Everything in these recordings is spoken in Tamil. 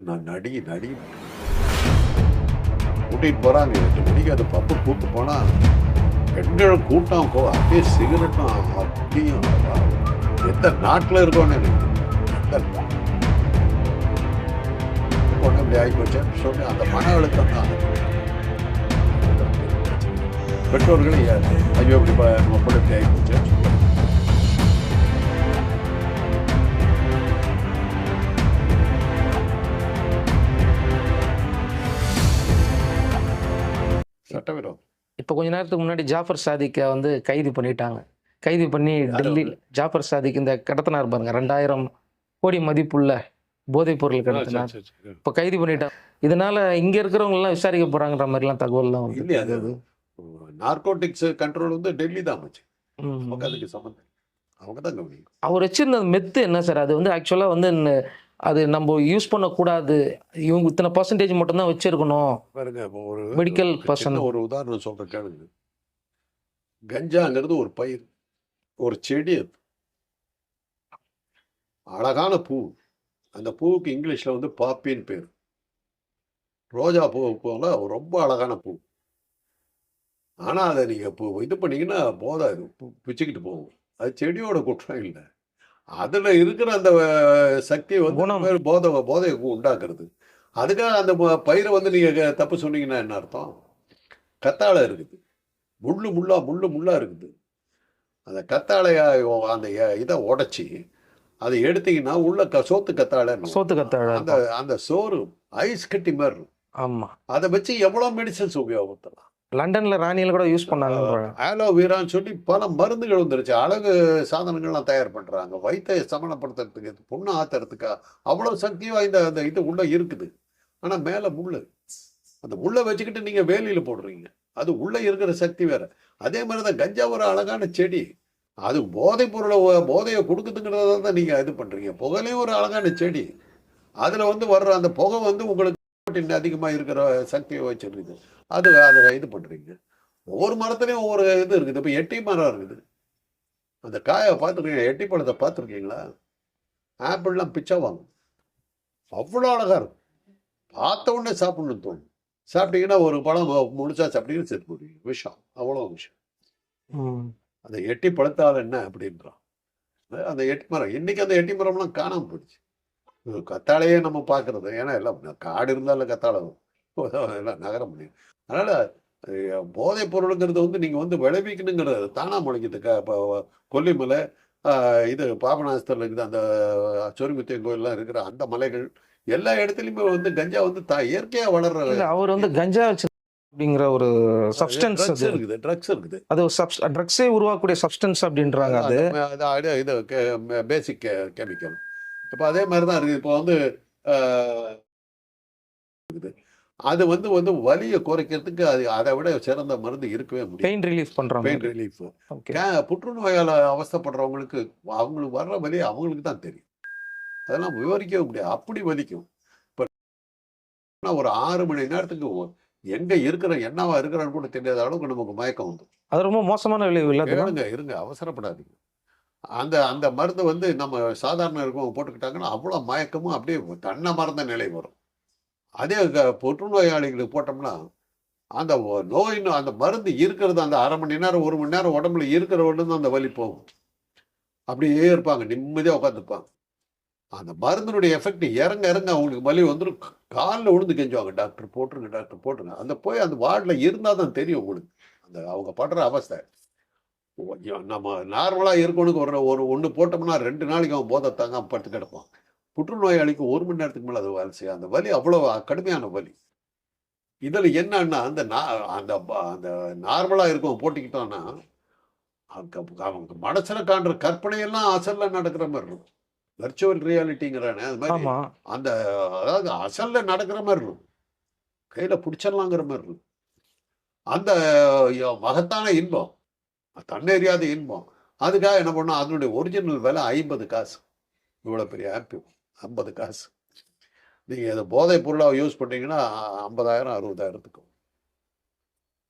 நான் நடி நடி. கூட்டிட்டு போறாங்க. எட்டு மணிக்கு அந்த பப்பு கூட்டு போனா பெண்கள் கூட்டம் கோ அப்படியே சிகரெட்டும் அப்படியும் எந்த நாட்டில் இருக்கோன்னு எனக்கு பொண்ணு இப்படி ஆகி போச்சேன்னு சொல்லி அந்த மன அழுத்தம் தான். பெற்றோர்களே ஐயோ இப்படி நம்ம பொண்ணு இப்படி ஆகி சட்டவிரோதம் இப்போ கொஞ்ச நேரத்துக்கு முன்னாடி ஜாஃபர் சாதிக்கை வந்து கைது பண்ணிட்டாங்க. கைது பண்ணி டெல்லி ஜாஃபர் சாதிக் இந்த கடத்தினார் பாருங்க. ரெண்டாயிரம் கோடி மதிப்புள்ள போதைப் பொருள் கடத்தினார். இப்போ கைது பண்ணிட்டாங்க இதனால இங்க இருக்கிறவங்க எல்லாம் விசாரிக்க போறாங்கன்ற மாதிரிலாம் தகவல்லாம் இல்லையா அது நார்கோட்டிக்ஸ் கண்ட்ரோல் வந்து டெல்லி தான் வச்சு ம். நமக்கு அதுக்கு சம்மந்தம் அவங்க தான் கவனிக்கும் அவர் வச்சிருந்த மெத்து என்ன சார்? அது வந்து ஆக்சுவலாக வந்து அது நம்ம யூஸ் பண்ணக்கூடாது. இவங்க இத்தனை பர்சன்டேஜ் மட்டும்தான் வச்சிருக்கணும். பாருங்க இப்போ ஒரு person. சின்ன ஒரு உதாரணம் சொல்றேன் கேளுங்க. கஞ்சாங்கிறது ஒரு பயிர் ஒரு செடி அது. அழகான பூ. அந்த பூவுக்கு இங்கிலீஷ்ல வந்து பாப்பின்னு பேர். ரோஜா பூ போல ரொம்ப அழகான பூ. ஆனா அதை நீங்க பூ இது பண்ணீங்கன்னா போதா பிச்சுக்கிட்டு போகும். அது செடியோட குற்றம் இல்லை. அதுல இருக்கிற அந்த சக்தி வந்து போதை போதையை உண்டாக்குறது. அதுக்காக அந்த பயிரை வந்து நீங்க க- தப்பு சொன்னீங்கன்னா என்ன அர்த்தம்? கத்தாழை இருக்குது. முள்ளு முள்ளா முள்ளு முள்ளா இருக்குது. அந்த கத்தாழைய அந்த இதை உடைச்சி அதை எடுத்தீங்கன்னா உள்ள க சோத்து கத்தாழை சோத்து கத்தாழ அந்த அந்த சோறு ஐஸ் கட்டி மாதிரி இருக்கும். ஆமா. அதை வச்சு எவ்வளவு மெடிசன்ஸ் உபயோகப்படுத்தலாம்? லண்டன்ல ராணியில கூட யூஸ் பண்ணாங்க ஆலோவேரான்னு சொல்லி பல மருந்துகள் வந்துருச்சு. அழகு சாதனங்கள்லாம் தயார் பண்றாங்க வயிற்றை சமணப்படுத்துறதுக்கு புண்ணு ஆத்துறதுக்கு அவ்வளவு சக்தி வாய்ந்த அந்த இது உள்ள இருக்குது. ஆனா மேல முள்ளு. அந்த முள்ளை வச்சுக்கிட்டு நீங்க வேலியில போடுறீங்க. அது உள்ள இருக்கிற சக்தி வேற. அதே மாதிரி தான் கஞ்சா ஒரு அழகான செடி. அது போதைப் பொருளை போதையை கொடுக்குதுங்கிறத தான் நீங்க இது பண்றீங்க. புகையிலையும் ஒரு அழகான செடி. அதுல வந்து வர்ற அந்த புகை வந்து உங்களுக்கு நிக்கோட்டின் அதிகமா இருக்கிற சக்தியை வச்சிருக்குது. அது அதை இது பண்றீங்க. ஒவ்வொரு மரத்துலயும் ஒவ்வொரு இது இருக்குது. இப்போ எட்டி மரம் இருக்குது. அந்த காயை பார்த்துருக்கீங்க? எட்டி பழத்தை பார்த்துருக்கீங்களா? ஆப்பிள்லாம் பிச்சா வாங்கும். அவ்வளோ அழகா இருக்கும். பார்த்த உடனே சாப்பிடணும்னு தோணும். சாப்பிட்டீங்கன்னா ஒரு பழம் மு- முழுசா சாப்பிட்டீங்கன்னா செத்து போடுவீங்க விஷம். அவ்வளோ விஷம். ம். அந்த எட்டி பழத்தால் என்ன அப்படின்றான். அந்த எட்டி மரம். இன்னைக்கு அந்த எட்டி மரம்லாம் காணாம போயிடுச்சு. கத்தாழையே நம்ம பார்க்கறது. ஏன்னா எல்லாம் காடு இருந்தாலும் கத்தாழை வரும். எல்லாம் நகர முடியும். அதனால போதைப் பொருளுங்கிறது வந்து நீங்க வந்து விளைவிக்கணுங்கிறது தானா முளைக்குது இப்போ கொல்லிமலை இது பாபநாசத்தில் இருக்குது. அந்த சொரிமுத்தியன் கோயில்லாம் இருக்கிற அந்த மலைகள் எல்லா இடத்துலையுமே வந்து கஞ்சா வந்து தா இயற்கையா வளர்ற அவர் வந்து கஞ்சா வச்சு அப்படிங்கிற ஒரு சப்ஸ்டன்ஸ் இருக்குது ட்ரக்ஸ் இருக்குது. அது ட்ரக்ஸே உருவாக்கக்கூடிய சப்ஸ்டன்ஸ் அப்படின்றாங்க அது. இது பேசிக் கெமிக்கல் இப்போ அதே மாதிரி தான் இருக்குது. இப்போ வந்து அது வந்து வந்து வலியை குறைக்கிறதுக்கு அது அதை விட சிறந்த மருந்து இருக்கவே முடியும். பெயின் ரிலீஃப் பண்றாங்க பெயின் ரிலீஃப் புற்றுநோயால் அவஸ்தைப்படுறவங்களுக்கு அவங்களுக்கு வர்ற வலி அவங்களுக்கு தான் தெரியும். அதெல்லாம் விவரிக்கவே முடியாது. அப்படி வலிக்கும். இப்போ ஒரு ஆறு மணி நேரத்துக்கு எங்க இருக்கிற என்னவா இருக்கிறான்னு கூட தெரியாத அளவுக்கு நமக்கு மயக்கம் வந்து அது ரொம்ப மோசமான விளைவு இல்ல இருங்க அவசரப்படாதீங்க. அந்த அந்த மருந்து வந்து நம்ம சாதாரண இருக்கவங்க போட்டுக்கிட்டாங்கன்னா அவ்வளோ மயக்கமும் அப்படியே தன்னை மறந்த நிலை வரும். அதே புற்றுநோயாளிகளுக்கு போட்டோம்னா அந்த ஒ- நோய் அந்த மருந்து இருக்கிறது அந்த அரை மணி நேரம் ஒரு மணி நேரம் உடம்புல இருக்கிற தான் அந்த வலி போகும். அப்படியே இருப்பாங்க நிம்மதியாக உட்காந்துருப்பாங்க அந்த மருந்தினுடைய எஃபெக்ட் இறங்க இறங்க அவங்களுக்கு வலி வந்துடும் காலில் விழுந்து கெஞ்சுவாங்க டாக்டர் போட்டுருங்க டாக்டர் போட்டுருங்க. அந்த போய் அந்த வார்டில் இருந்தால் தான் தெரியும் உங்களுக்கு. அந்த அவங்க படுற அவஸ்தை. நம்ம நார்மலாக இருக்கவனுக்கு ஒரு ஒரு ஒன்று போட்டோம்னா ரெண்டு நாளைக்கு அவன் போதை தாங்க படுத்து கிடப்பான். புற்றுநோயாளிக்கு ஒரு மணி நேரத்துக்கு மேலே அது வேலை செய்யும் அந்த வலி அவ்வளோ கடுமையான வலி. இதில் என்னன்னா அந்த அந்த அந்த நார்மலாக இருக்கவன் போட்டிக்கிட்டோன்னா அவங்க மனசில் காண்ற கற்பனையெல்லாம் அசல்ல நடக்கிற மாதிரி இருக்கும். வெர்ச்சுவல் ரியாலிட்டிங்கிறானே அது மாதிரி அந்த அதாவது அசல்ல நடக்கிற மாதிரி இருக்கும். கையில பிடிச்சிடலாங்கிற மாதிரி இருக்கும். அந்த மகத்தான இன்பம். தன்னெறியாத இன்பம். அதுக்காக என்ன பண்ணோம்? அதனுடைய ஒரிஜினல் விலை ஐம்பது காசு. இவ்வளோ பெரிய ஆப்பி ஐம்பது காசு. நீங்கள் இதை போதைப் பொருளாக யூஸ் பண்ணீங்கன்னா ஐம்பதாயிரம் அறுபதாயிரத்துக்கும்.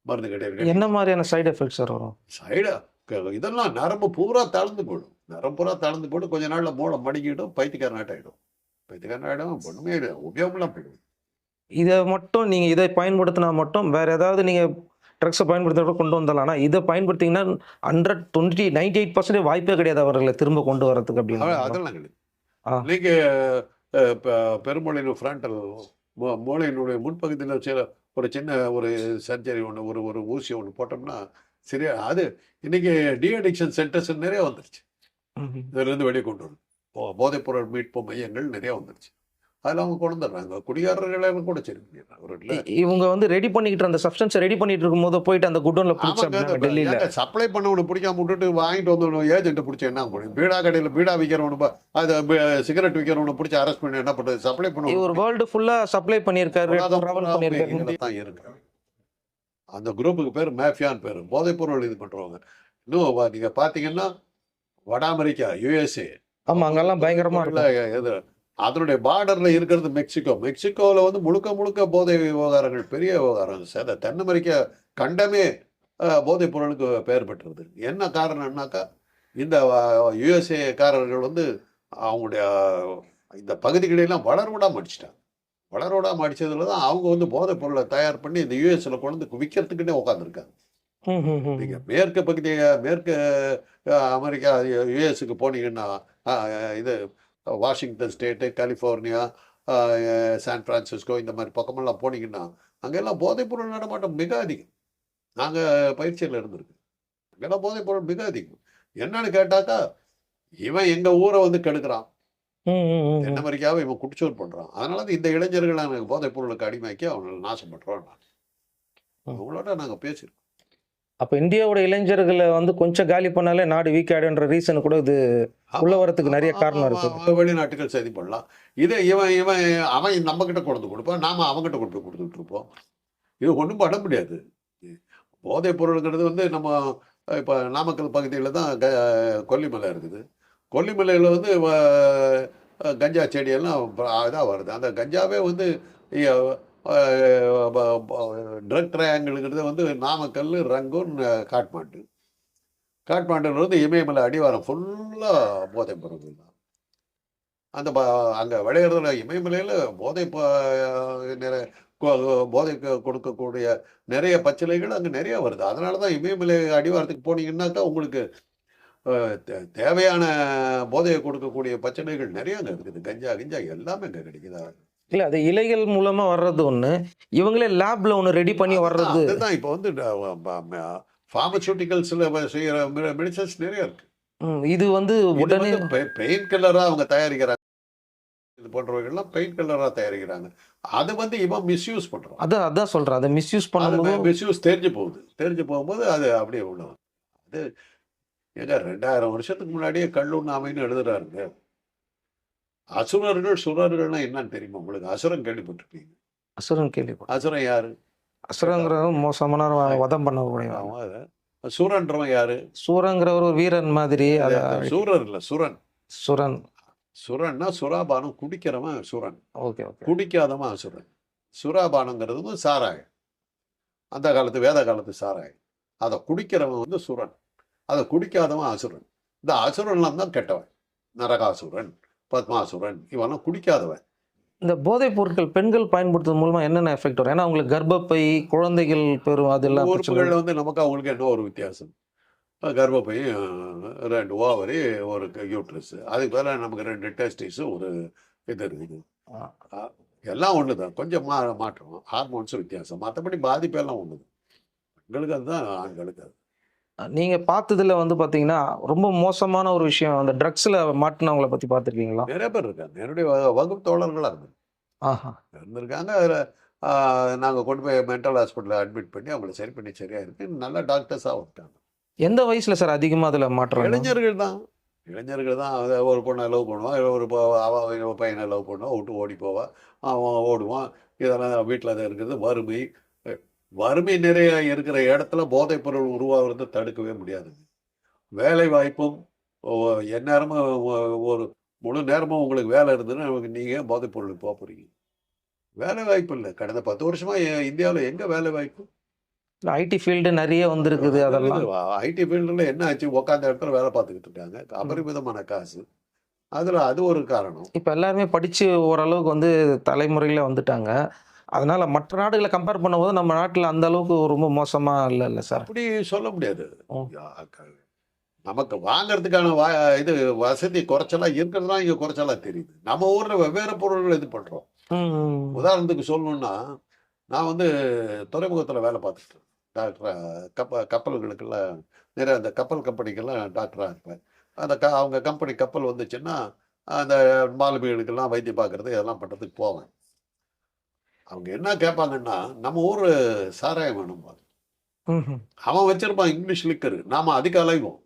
மருந்து கிடையாது என்ன மாதிரியான சைடு எஃபெக்ட்ஸ் சார் வரும்? சைடா இதெல்லாம் நரம்பு பூரா தளர்ந்து போயிடும். நரம்பு பூரா தளர்ந்து போயிட்டு கொஞ்ச நாள்ல மூளை மடங்கிடும் பைத்தியக்கார நாட்டாயிடும் பைத்தியக்காரன் ஆகிடும் ஒன்றுமே இல்லை உபயோகம்லாம் போயிடும். இதை மட்டும் நீங்க இதை பயன்படுத்தினா மட்டும் வேற ஏதாவது நீங்க ட்ரக்ஸை பயன்படுத்த கூட கொண்டு வந்துடலாம் ஆனா இதை பயன்படுத்திங்கன்னா hundred twenty ninety eight percentage வாய்ப்பே கிடையாது அவர்களை திரும்ப கொண்டு வரதுக்கு அப்படின்னு அதெல்லாம் கிடையாது. ஆ. நீங்க அஹ், பெ- பெருமூளையின் ஃப்ரண்டல் மூளையினுடைய முன்பகுதியில் சில ஒரு சின்ன ஒரு சர்ஜரி ஒன்று ஒரு ஒரு ஊசி ஒன்று போட்டோம்னா சரியா அது இன்னைக்கு டிஅடிக்ஷன் சென்டர்ஸ் நிறைய வந்துருச்சு. இதுலேருந்து வெளியே கொண்டு வரணும். போதைப்பொருள் மீட்பு மையங்கள் நிறைய வந்துருச்சு. அதில் அவங்க கொண்டு வந்துடுறாங்க. குடியாரர்கள் கூட சரி ஒரு இவங்க வந்து ரெடி பண்ணிக்கிட்டு அந்த சப்ஸ்டன்ஸை ரெடி பண்ணிட்டு இருக்கும்போது போயிட்டு அந்த குடோன்ல பிடிச்சா டெல்லியில. சப்ளை பண்ணவனு பிடிக்காம விட்டுட்டு வாங்கிட்டு வந்தவனு ஏஜென்ட் பிடிச்ச என்ன முடியும்? பீடா கடையில் பீடா விற்கிறவனு அது சிகரெட் விற்கிறவனு பிடிச்சி அரெஸ்ட் பண்ணி என்ன பண்றது? சப்ளை பண்ண இவர் வேர்ல்டு ஃபுல்லா சப்ளை பண்ணியிருக்காரு தான் இருக்கு. அந்த குரூப்புக்கு பேர் மேஃபியான்னு பேர். போதைப் பொருள் இது பண்றவங்க. இன்னும் வ- நீங்க பாத்தீங்கன்னா வட அமெரிக்கா யுஎஸ்ஏ ஆமா அங்கெல்லாம் பயங்கரமா இருக்கும். இது அதனுடைய பார்டர்ல இருக்கிறது மெக்சிகோ. மெக்சிகோவில் வந்து முழுக்க முழுக்க போதை விவகாரங்கள் பெரிய விவகாரம் சேத தென் அமெரிக்கா கண்டமே போதைப் பொருளுக்கு பெயர் பெற்றது. என்ன காரணம்னாக்கா இந்த யுஎஸ்ஏ காரர்கள் வந்து அவங்களுடைய இந்த பகுதிகளெல்லாம் வளர விடாம அடிச்சிட்டாங்க. வளர விடாம அடிச்சதுல தான் அவங்க வந்து போதைப் பொருளை தயார் பண்ணி இந்த யூஎஸ்ல கொண்டு வந்து விற்கிறதுக்குன்னே உட்காந்துருக்காங்க ம், ம், ம். நீங்க மேற்கு பகுதி மேற்கு அமெரிக்கா யுஎஸ்க்கு போனீங்கன்னா இது Washington state California San Francisco இந்த மாதிரி பக்கமெல்லாம் போனீங்கன்னா அங்கெல்லாம் போதைப் பொருள் நடமாட்டம் மிக அதிகம். நாங்கள் பயிற்சியில் இருந்திருக்கு. அங்கெல்லாம் போதைப் பொருள் மிக அதிகம். என்னன்னு கேட்டாக்கா இவன் எங்க ஊரை வந்து கெடுக்கிறான். ம், ம், ம், தென் ம். அமெரிக்காவை இவன் குடிச்சோர் பண்றான். அதனால தான் இந்த இளைஞர்களை நாங்கள் போதைப் பொருளுக்கு அடிமையாக்கி அவங்களை நாசம் பண்றோம் நான். அவங்களோட நாங்க பேசியிருக்கோம். அப்ப இந்தியாவோட இளைஞர்களை வந்து கொஞ்சம் காலி பண்ணாலே நாடு வீக் ஆயிடுன்ற ரீசன் கூட இது உள்ள வரதுக்கு நிறைய காரணம் இருக்கு. வெளிநாட்டுகள் சரி பண்ணலாம். இதை இவன் இவன் அவன் நம்ம கிட்ட கொண்டு கொடுப்பான் நாம அவன்கிட்ட கொண்டு கொடுத்துட்டு இருப்போம். இது ஒன்றும் பண்ண முடியாது. போதைப் பொருளுங்கிறது வந்து நம்ம இப்போ நாமக்கல் பகுதியில் தான் க கொல்லிமலை இருக்குது. கொல்லிமலையில் வந்து கஞ்சா செடியெல்லாம் இதாக வருது. அந்த கஞ்சாவே வந்து ட்ரக் ட்ரையாங்கிள்ங்கிறது வந்து நாமக்கல் ரங்கூன் காட்மாண்டு. காட்மாண்டுன்றது வந்து இமயமலை அடிவாரம் ஃபுல்லாக போதைப் பொருள் தான். அந்த ப அங்கே விளையிறதுல இமயமலையில் போதை நிறைய போதை கொடுக்கக்கூடிய நிறைய பச்சிலைகள் அங்கே நிறைய வருது. அதனால தான் இமயமலை அடிவாரத்துக்கு போனீங்கன்னாக்கா உங்களுக்கு தே- தேவையான போதையை கொடுக்கக்கூடிய பச்சனைகள் நிறைய அங்கே இருக்குது. கஞ்சா கிஞ்சா எல்லாமே அங்கே கிடைக்குதா? இல்ல அது இலைகள் மூலமா வர்றது ஒண்ணு. இவங்களே லேப்ல ஒண்ணு ரெடி பண்ணி வர்றது. அதுதான். இப்போ வந்து ஃபார்மசூட்டிக்கல்ஸில் செய்கிற மெடிசன்ஸ் நிறைய இருக்கு. இது வந்து உடனே பெயின் கில்லரா அவங்க தயாரிக்கிறாங்க. இது போன்றவைகள்லாம் பெயின் கில்லரா தயாரிக்கிறாங்க. அது வந்து இவன் மிஸ்யூஸ் பண்றான். அதான் அதான் சொல்றேன். அதை மிஸ்யூஸ் அது பண்ணும்போது மிஸ்யூஸ் தெரிஞ்சு போகுது. தெரிஞ்சு போகும்போது அது அப்படியே வருது. அது ஏங்க ரெண்டாயிரம் வருஷத்துக்கு முன்னாடியே கல்லுண்ணாமைன்னு எழுதுறாருங்க. அசுரர்கள் சுரர்கள்னா என்னன்னு தெரியுமா உங்களுக்கு? அசுரன் கேள்விப்பட்டிருப்பீங்க. அசுரன் கேள்விப்பட்டேன். அசுரன் யாரு? அசுரங்கிறவன் மோசமான வதம் பண்ணக்கூடிய. சுரன்றவன் யாரு? சூரங்கிறவர் ஒரு வீரன் மாதிரி சூரர் இல்ல சுரன். சுரன். சுரன்னா சுராபானம் குடிக்கிறவன் சுரன். Okay okay. குடிக்காதவன் அசுரன். சுராபானங்கிறது வந்து சாராயம். அந்த காலத்து வேத காலத்து சாராயம். அதை குடிக்கிறவன் வந்து சுரன். அதை குடிக்காதவன் அசுரன். இந்த அசுரன்லாம் தான் கெட்டவன். நரகாசுரன். பத்மாசுரன். இவெல்லாம் குடிக்காதவன். இந்த போதைப் பொருட்கள் பெண்கள் பயன்படுத்துறது மூலமா என்னென்ன எஃபெக்ட் வரும்? ஏன்னா அவங்களுக்கு கர்ப்பப்பை குழந்தைகள் பெறும் அதெல்லாம் பிரச்சனை. உறுப்புகளில் வந்து நமக்கு அவங்களுக்கு என்ன ஒரு வித்தியாசம். அஹ் கர்ப்பப்பை அஹ், ரெண்டு ஓவரி ஒரு யூட்ரஸ் அதுக்கு பதிலாக நமக்கு ரெண்டு டெஸ்டிஸ் ஒரு இது இருக்குது. எல்லாம் ஒன்று தான் கொஞ்சம் மா மாற்றம். ஹார்மோன்ஸ் வித்தியாசம். மற்றபடி பாதிப்பெல்லாம் ஒன்று பெண்களுக்கு அதுதான் ஆண்களுக்கு அது. நீங்க பார்த்ததுல வந்து பாத்தீங்கன்னா ரொம்ப மோசமான ஒரு விஷயம் அந்த ட்ரக்ஸ்ல மாட்டினவங்கள பத்தி பார்த்திருக்கீங்களா? நிறைய பேர் இருக்காங்க. என்னுடைய வகுப்பு தோழர்களாக இருந்து ஆஹா. இருந்திருக்காங்க. அதில் நாங்கள் கொண்டு போய் மென்டல் ஹாஸ்பிட்டலில் அட்மிட் பண்ணி அவங்கள சரி பண்ணி சரியாக இருக்கு. நல்ல டாக்டர்ஸாக இருக்காங்க எந்த வயசுல சார் அதிகமா அதுல மாற்றம் இளைஞர்கள் தான். இளைஞர்கள் தான். ஒரு பொண்ணை லவ் பண்ணுவான் ஒரு பொ- அவ ஒரு பையனை லவ் பண்ணுவான் விட்டு ஓடி போவான் அவன் ஓடுவான். இதெல்லாம் வீட்டில் தான் இருக்கிறது. வறுமை வறுமை நிறைய இருக்கிற இடத்துல போதைப் பொருள் உருவாகிறது தடுக்கவே முடியாது. வேலை வாய்ப்பும் எந்நேரமும் ஒரு முழு நேரமும் உங்களுக்கு வேலை இருந்ததுன்னா நீங்கள் போதைப் பொருளுக்கு போக போகிறீங்க வேலை வாய்ப்பு இல்லை. கடந்த பத்து வருஷமா இந்தியாவில் எங்கே வேலை வாய்ப்பு ஐடி ஃபீல்டு நிறைய வந்திருக்குது அதெல்லாம். ஐடி ஃபீல்டில் என்ன ஆச்சு? உட்காந்த இடத்துல வேலை பார்த்துக்கிட்டு இருக்காங்க. அபரிமிதமான காசு. அதில் அது ஒரு காரணம். இப்போ எல்லாருமே படித்து ஓரளவுக்கு வந்து தலைமுறையில் வந்துட்டாங்க. அதனால மற்ற நாடுகளை கம்பேர் பண்ணும்போது நம்ம நாட்டில் அந்த அளவுக்கு ரொம்ப மோசமாக இல்லை இல்லை சார். அப்படி சொல்ல முடியாது. நமக்கு வாங்குறதுக்கான வா இது வசதி குறைச்சலா இருக்கிறது தான் இங்கே குறைச்சலா தெரியுது. நம்ம ஊரில் வெவ்வேறு பொருள்கள் இது பண்ணுறோம் உதாரணத்துக்கு சொல்லணும்னா நான் வந்து துறைமுகத்தில் வேலை பார்த்துட்டு இருந்தேன். டாக்டரா கப்ப கப்பல்களுக்கெல்லாம் நிறைய அந்த கப்பல் கம்பெனிக்கெல்லாம் டாக்டராக இருப்பேன். அந்த க அவங்க கம்பெனி கப்பல் வந்துச்சுன்னா அந்த மாலுமிகளுக்கெல்லாம் வைத்தியம் பார்க்கறது இதெல்லாம் பண்ணுறதுக்கு போவேன். அவங்க என்ன கேட்பாங்கன்னா நம்ம ஊர் சாராயம் வேணும்பாங்க. அவன் வச்சிருப்பான் இங்கிலீஷ் லிக்கரு நாம அதுக்கு அலைவோம்.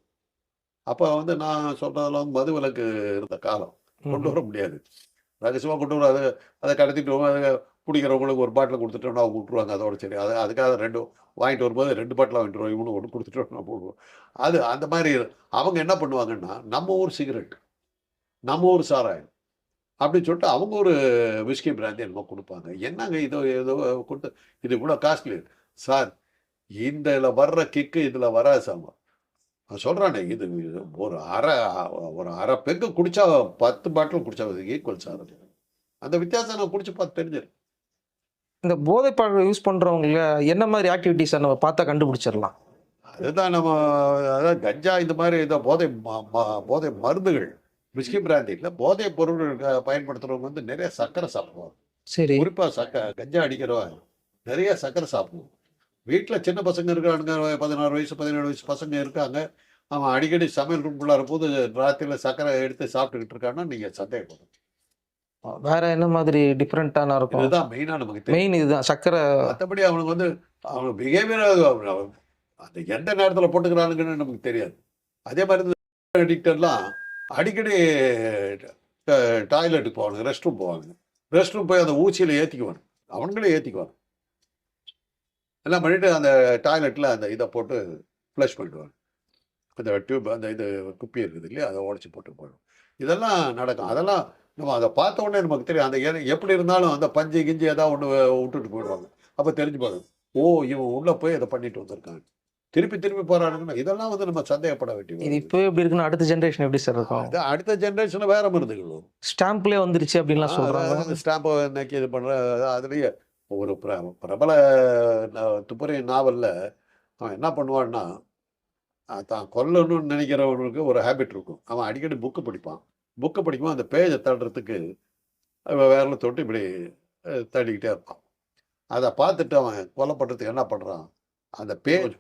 அப்போ வந்து நான் சொல்றதுல வந்து மது விலக்கு இருந்த காலம். கொண்டு வர முடியாது. ரகசியமாக கொண்டு வர அதை அதை கடத்திட்டு. அதை குடிக்கிறவங்களுக்கு ஒரு பாட்டில் கொடுத்துட்டோம்னா அவங்க விட்டுருவாங்க. அதோட சரி. அது அதுக்காக ரெண்டு வாங்கிட்டு வரும்போது ரெண்டு பாட்டில் வாங்கிட்டு வருவோம். இவனு ஒன்று கொடுத்துட்டோம் நான் போடுவோம். அது அந்த மாதிரி அவங்க என்ன பண்ணுவாங்கன்னா நம்ம ஊர் சிகரெட் நம்ம ஊர் சாராயம் அப்படின்னு சொல்லிட்டு அவங்க ஒரு விஸ்கி பிராந்தி என்னமோ கொடுப்பாங்க. என்னங்க இதோ ஏதோ கொடுத்து இது கூட காஸ்ட்லி சார் இந்த இதில் வர்ற கிக்கு இதில் வராது சாமா நான் சொல்கிறானே இது இது ஒரு அரை ஒரு அரை பெக்கு குடிச்சா பத்து பாட்டில் குடிச்சா ஈக்குவல் சார். அந்த வித்தியாசம் நான் குடிச்சு பார்த்து தெரிஞ்சிரு இந்த போதைப்பாடல் யூஸ் பண்ணுறவங்கள என்ன மாதிரி ஆக்டிவிட்டீஸை நம்ம பார்த்தா கண்டுபிடிச்சிடலாம்? அதுதான் நம்ம அதாவது கஞ்சா இந்த மாதிரி இந்த போதை போதை மருந்துகள். விஸ்கி பிராந்தி இல்லை போதை பொருட்கள் க- பயன்படுத்துறவங்க வந்து நிறைய சர்க்கரை சாப்பிடுவாங்க. சரி. குறிப்பாக சக்க கஞ்சா அடிக்கிறவன் நிறைய சர்க்கரை சாப்பிடுவோம். வீட்டில் சின்ன பசங்க இருக்கானுங்க பதினாறு வயசு பதினேழு வயசு பசங்க இருக்காங்க. அவன் அடிக்கடி சமையல் ரூம்குள்ளார போது ராத்திரியில் சர்க்கரை எடுத்து சாப்பிட்டுக்கிட்டு இருக்கான்னா நீங்கள் சந்தேகப்படும் வேற என்ன மாதிரி டிஃப்ரெண்ட்டான இருக்கும்? இதுதான் மெயினாக நமக்கு மெயின் இதுதான் சக்கரை மற்றபடி அவனுக்கு வந்து அவனுக்கு பிஹேவியர் அந்த எந்த நேரத்தில் போட்டுக்கிறானுங்கன்னு நமக்கு தெரியாது. அதே மாதிரி அடிக்டர்லாம் அடிக்கடி டாய்லெட்டுக்கு போவானுங்க ரெஸ்ட் ரூம் போவாங்க ரெஸ்ட் ரூம் போய் அந்த ஊசியில் ஏற்றிக்குவாங்க அவனுங்களே ஏற்றிக்குவாங்க எல்லாம் பண்ணிவிட்டு அந்த டாய்லெட்டில் அந்த இதை போட்டு ஃப்ளஷ் பண்ணிடுவாங்க அந்த டியூப் அந்த இது குப்பி இருக்குது இல்லையா அதை உடச்சி போட்டு போயிடும். இதெல்லாம் நடக்கும். அதெல்லாம் நம்ம அதை பார்த்த உடனே நமக்கு தெரியும். அந்த எப்படி இருந்தாலும் அந்த பஞ்சு கிஞ்சி ஏதாவது ஒன்று விட்டுட்டு போயிடுவாங்க. அப்போ தெரிஞ்சு போயிடும் ஓ இவன் உள்ளே போய் அதை பண்ணிட்டு வந்திருக்காங்க திருப்பி திருப்பி போறானுங்கன்னா இதெல்லாம் வந்து நம்ம சந்தேகப்பட இது வேண்டியது இப்போவே எப்படி இருக்குன்னா அடுத்த ஜென்ரேஷன் எப்படி சார் இருக்கும்? அடுத்த ஜென்ரேஷனில் வேற மருந்துகள் ஸ்டாம்ப்லேயே வந்துருச்சு அப்படின்லாம் சொல்கிறாங்க ஸ்டாம்பை இன்னைக்கு இது பண்ணுற அதுலேயே ஒரு பிர பிரபல துப்புரை நாவலில் அவன் என்ன பண்ணுவான்னா தான் கொல்லணும்னு நினைக்கிறவனுக்கு ஒரு ஹேபிட் இருக்கும். அவன் அடிக்கடி புக்கு படிப்பான். புக்கு படிக்கும்போது அந்த பேஜை தள்ளுறதுக்கு அவன் விரல தொட்டு இப்படி அஹ், தள்ளிக்கிட்டே இருப்பான். அதை பார்த்துட்டு அவன் கொலை பண்ணுறதுக்கு என்ன பண்ணுறான் அந்த பேஜ்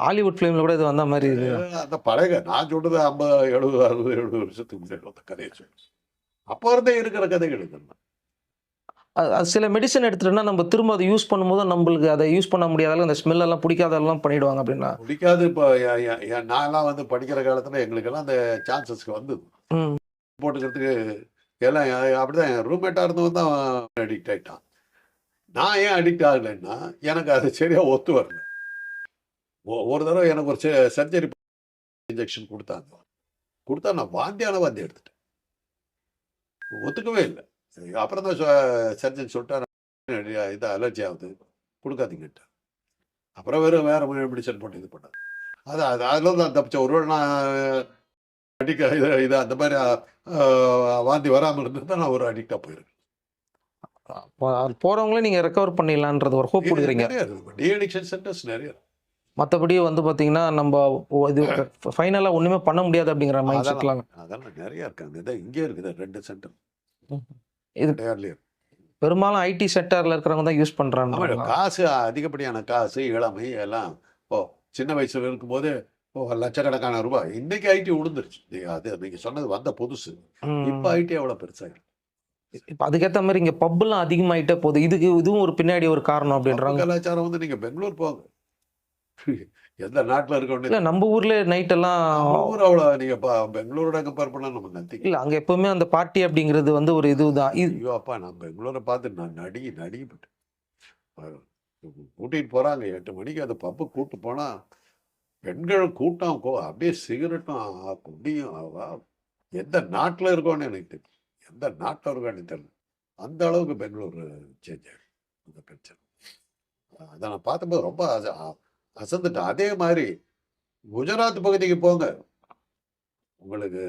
ஹாலிவுட் ஃபிலிமில் கூட இது வந்த மாதிரி இது. அந்த பழைய நான் சொல்றது ஐம்பது எழுபது அறுபது எழுபது வருஷத்துக்கு முன்னாடி வந்த கதையை சொல்லு அப்போ இருந்தே இருக்கிற கதைகள் இதெல்லாம் அது சில மெடிசன் எடுத்துட்டோம்னா நம்ம திரும்ப அதை யூஸ் பண்ணும்போது நம்மளுக்கு அதை யூஸ் பண்ண முடியாத அந்த ஸ்மெல் எல்லாம் பிடிக்காதெல்லாம் பண்ணிடுவாங்க அப்படின்னா. பிடிக்காது இப்போ நான்லாம் வந்து படிக்கிற காலத்தில் எங்களுக்கெல்லாம் அந்த சான்சஸ்க்கு வந்தது. ம். போட்டுக்கிறதுக்கு எல்லாம் அப்படிதான் என் ரூம்மேட்டாக இருந்தவன் தான் அடிக்ட் ஆகிட்டான் நான் ஏன் அடிக்ட் ஆகலைன்னா எனக்கு அது சரியாக ஒத்து வரல. ஒரு தடவை எனக்கு ஒரு சர்ஜரி இன்ஜெக்ஷன் கொடுத்தாங்க. கொடுத்தா நான் வாந்தியான வாந்தி எடுத்துட்டேன். ஒத்துக்கவே இல்லை. அப்புறம் தான் சர்ஜன் சொல்லிட்டாரு இது அலர்ஜி ஆகுது. கொடுக்காதீங்கன்ட்டு அப்புறம் வெறும் வேற மெடிசன் போட்டு இது பண்ணார். அது அது அதில் தான் தப்பிச்சேன் ஒருவேளை நான் அடிக்க இது இது அந்த மாதிரி வாந்தி வராமல் இருந்திருந்தா நான் ஒரு அடிக்டாக போயிருக்கேன் போகிறவங்களே நீங்கள் ரெக்கவர் பண்ணிடலான்றது ஒரு ஹோப் கொடுக்குறீங்க. நிறைய இருக்கு. டி அடிக்ஷன் சென்டர்ஸ் நிறைய இருக்கு. மற்றபடி வந்து பார்த்தீங்கன்னா நம்ம இது ஃபைனலாக ஒன்றுமே பண்ண முடியாது அப்படிங்கிற அதெல்லாம் செட்லாம் அதெல்லாம் நிறைய இருக்காங்க இதான் இங்கே இருக்குது ரெண்டு சென்டர் இது பெரும்பாலும் ஐடி செக்டாரில் இருக்கிறவங்க தான் யூஸ் பண்ணுறாங்க காசு அதிகப்படியான காசு இளமை எல்லாம் ஓ சின்ன வயசுல இருக்கும்போது ஓ லட்சக்கணக்கான ரூபாய். இன்னைக்கு ஐடி உளுந்துருச்சு. அது நீங்க சொன்னது வந்த புதுசு. இப்போ ஐடி எவ்வளோ பெருசாக இப்போ அதுக்கேற்ற மாதிரி இங்கே பப்புலாம் அதிகமாயிட்டே போகுது. இதுக்கு இதுவும் ஒரு பின்னாடி ஒரு காரணம் அப்படின்றாங்க. கலாச்சாரம் வந்து நீங்க பெங்களூர் போங்க. எந்த நாட்டில் இல்லை இருக்கணும் நம்ம ஊர்ல நைட் எல்லாம் ஊர் அவ்வளோ நீங்க பா- பெங்களூரோட கம்பேர் பண்ணா நம்ம நத்திங்க இல்லை அங்கே எப்பவுமே அந்த பார்ட்டி அப்படிங்கிறது வந்து ஒரு இது ஐயோ அப்பா நான் பெங்களூரை பார்த்து நான் நடுங்கி நடுங்கிப்பட்டேன் அஹ் கூட்டிட்டு போறாங்க. எட்டு மணிக்கு அந்த பப்பு கூட்டு போனா பெண்கள் கூட்டம் கோ அப்படியே சிகரெட்டும் குடியும் எந்த நாட்டில் இருக்கோன்னு எனக்கு தெரியும் எந்த நாட்டில் இருக்கோன்னு தெரியல. அந்த அளவுக்கு பெங்களூர் சேஞ்ச் ஆகிடும் அந்த பிரச்சனை. அதை நான் பார்த்தபோது ரொம்ப அசந்துட்டேன் அதே மாதிரி குஜராத் பகுதிக்கு போங்க. உங்களுக்கு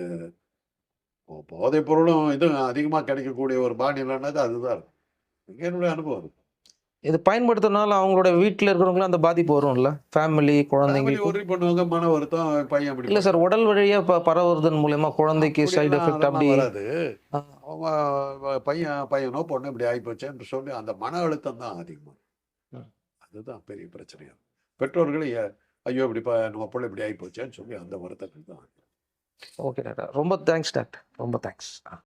இப்போ போதைப் பொருளும் இதுவும் அதிகமாக கிடைக்கக்கூடிய ஒரு மாநிலம்னாது அதுதான் இருக்கும். என்னுடைய அனுபவம் இது பயன்படுத்துறதுனால அவங்களோட வீட்டில் இருக்கிறவங்களும் அந்த பாதிப்பு வரும்ல? ஃபேமிலி குழந்தைங்களுக்கு? Worry பண்ணுவாங்க மன வருத்தம் பையன் அப்படி இல்லை சார் உடல் வழியாக ப பரவுறதன் மூலயமா குழந்தைக்கு சைடு எஃபெக்ட் அப்படி வராது. அவன் பையன் பையனோ பொண்ணு இப்படி ஆகிப்போச்சேன்னு சொல்லி அந்த மன அழுத்தம் தான் அதிகமாக. அதுதான் பெரிய பிரச்சனையா பெற்றோர்கள் ஐயோ இப்படி நம்ம பிள்ளை இப்படி ஆகிப்போச்சேன்னு சொல்லி அந்த வருத்தங்கள் தான் ஓகே டாக்டர். ரொம்ப தேங்க்ஸ் டாக்டர். ரொம்ப தேங்க்ஸ்.